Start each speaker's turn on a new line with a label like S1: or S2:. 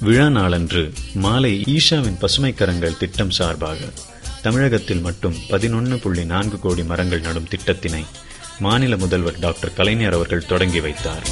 S1: விழா நாளன்று மாலை ஈஷாவின் பசுமை கரங்கள் திட்டம் சார்பாக தமிழகத்தில் மட்டும் பதினொன்று புள்ளி நான்கு கோடி மரங்கள் நடும் திட்டத்தினை மாநில முதல்வர் டாக்டர் கலைஞர் அவர்கள் தொடங்கி வைத்தார்.